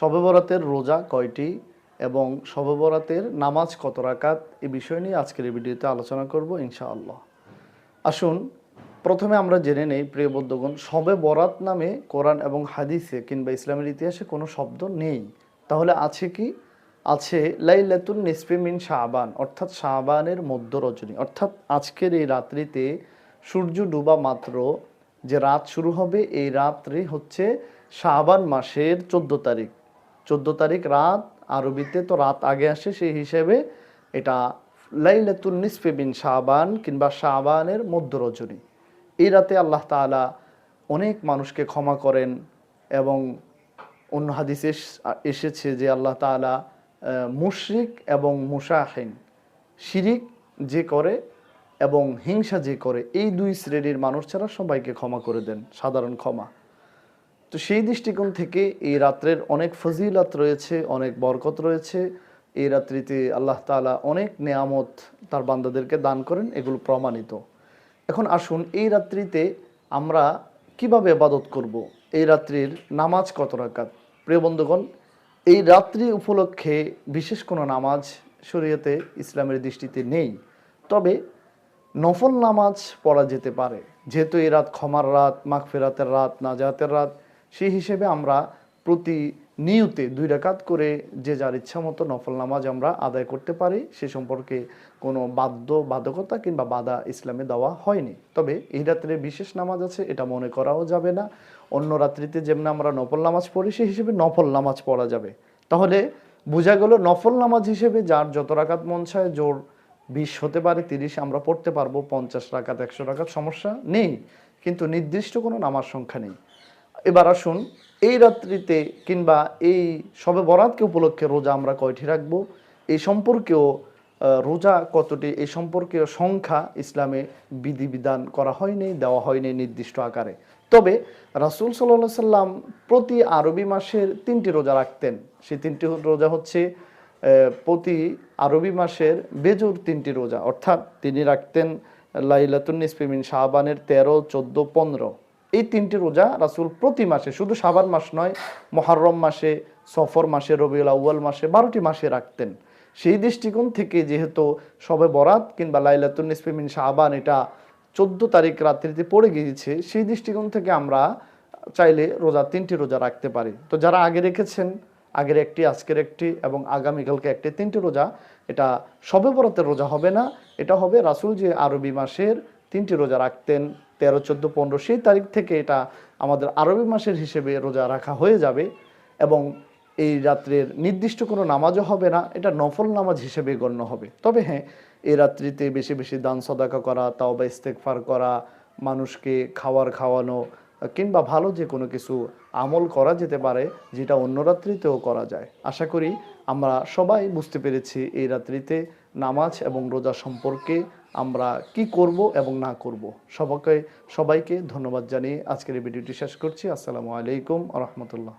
শবে বরাতের রোজা কয়টি এবং শবে বরাতের নামাজ কত রাকাত? এ বিষয় নিয়ে আজকের এই ভিডিওতে আলোচনা করব ইনশাআল্লাহ। আসুন, প্রথমে আমরা জেনে নেই, প্রিয় বদ্ধগণ শবে বরাত নামে কোরআন এবং হাদিসে কিংবা ইসলামের ইতিহাসে কোনো শব্দ নেই। তাহলে আছে কি? আছে লাইলাতুল নিসফে মিন শাহবান অর্থাৎ শাহবানের মধ্য রজনী। অর্থাৎ আজকের এই রাত্রিতে সূর্য ডুবা মাত্র যে রাত শুরু হবে, এই রাত্রি হচ্ছে শাহবান মাসের চোদ্দ তারিখ। চোদ্দ তারিখ রাত আরবিতে তো রাত আগে আসে সেই হিসেবে এটা লাইলাতুল নিসফে বিন শাহবান কিংবা শাহবানের মধ্য রজনী এই রাতে আল্লাহ তাআলা অনেক মানুষকে ক্ষমা করেন এবং অন্য হাদিসে এস- এসেছে যে আল্লাহ আহ, মুশরিক এবং মুসাহিন শিরিক যে করে এবং হিংসা যে করে এই দুই শ্রেণির মানুষ ছাড়া সবাইকে ক্ষমা করে দেন সাধারণ ক্ষমা। তো সেই দৃষ্টিকোণ থেকে এই রাত্রের অনেক ফজিলত রয়েছে, অনেক বরকত রয়েছে। এই রাত্রিতে আল্লাহ তাআলা অনেক নেয়ামত তার বান্দাদেরকে দান করেন, এগুলো প্রমাণিত। এখন আসুন, এই রাত্রিতে আমরা কীভাবে আবাদত করব? এই রাত্রির নামাজ কত রাকাত? প্রিয় বন্ধুগণ, এই রাত্রি উপলক্ষে বিশেষ কোনো নামাজ শরীয়তে ইসলামের দৃষ্টিতে নেই। তবে নফল নামাজ পড়া যেতে পারে। যেহেতু এই রাত ক্ষমার রাত, মাগফিরাতের রাত, নাজাতের রাত সেই হিসেবে আমরা প্রতি নিয়তে দুই রাকাত করে যে যার ইচ্ছা মতো নফল নামাজ আমরা আদায় করতে পারি, সে সম্পর্কে কোনো বাধ্য, বাধকতা কিংবা বাধা ইসলামে দেওয়া হয়নি। তবে এই রাত্রে বিশেষ নামাজ আছে, এটা মনে করাও যাবে না। অন্য রাত্রিতে যেমন আমরা নফল নামাজ পড়ি, সেই হিসেবে নফল নামাজ পড়া যাবে। তাহলে বোঝা গেল নফল নামাজ হিসেবে যার যত রাকাত মন চায়, জোর বিশ হতে পারে, তিরিশ আমরা পড়তে পারব, পঞ্চাশ রাকাত, একশো রাকাত সমস্যা নেই। কিন্তু নির্দিষ্ট কোনো নামার সংখ্যা নেই। এবার আসুন, এই রাত্রিতে কিংবা এই সবে বরাতকে উপলক্ষে রোজা আমরা কয়টি রাখব? এই সম্পর্কেও রোজা কতটি? এই সম্পর্কেও সংখ্যা ইসলামে বিধিবিধান করা হয়নি, দেওয়া হয়নি নির্দিষ্ট আকারে। তবে রাসূল সাল্লাহ সাল্লাম প্রতি আরবি মাসের তিনটি রোজা রাখতেন। সেই তিনটি রোজা হচ্ছে প্রতি আরবি মাসের বেজুর তিনটি রোজা। অর্থাৎ তিনি রাখতেন লাইলাতুন নিসফিমিন শাহবানের তেরো, চোদ্দ, পনেরো। এই তিনটি রোজা রাসুল প্রতি মাসে, শুধু সাবান মাস নয়, মহরম মাসে, সফর মাসে, রবিউল আউ্য়াল মাসে বারোটি মাসে রাখতেন। সেই দৃষ্টিকোণ থেকে যেহেতু সবে বরাত কিংবা লাইলাতুন নিসফিমিন শাহবান এটা চোদ্দ তারিখ রাত্রিতে পড়ে গিয়েছে, সেই দৃষ্টিকোণ থেকে আমরা চাইলে রোজা, তিনটি রোজা রাখতে পারি। তো যারা আগে রেখেছেন, আগের একটি, আজকের একটি এবং আগামীকালকে একটি, তিনটি রোজা, এটা সবে বরাতের রোজা হবে না, এটা হবে রাসূল যে আরবি মাসের তিনটি রোজা রাখতেন। তেরো, চোদ্দ, পনেরো, সেই তারিখ থেকে এটা আমাদের আরবি মাসের হিসেবে রোজা রাখা হয়ে যাবে এবং এই রাত্রের নির্দিষ্ট কোনো নামাজও হবে না, এটা নফল নামাজ হিসেবে গণ্য হবে। তবে হ্যাঁ এই রাত্রিতে বেশি বেশি দান সদাকা করা তাও বা ইস্তেকফার করা, মানুষকে খাওয়ার খাওয়ানো কিংবা ভালো যে কোনো কিছু আমল করা যেতে পারে, যেটা অন্য রাত্রিতেও করা যায়। আশা করি আমরা সবাই বুঝতে পেরেছি এই রাত্রিতে নামাজ এবং রোজা সম্পর্কে আমরা কি করব এবং না করব। সবাইকে সবাইকে ধন্যবাদ জানিয়ে আজকের এই ভিডিওটি শেষ করছি। আসসালামু আলাইকুম রহমতুল্লাহ।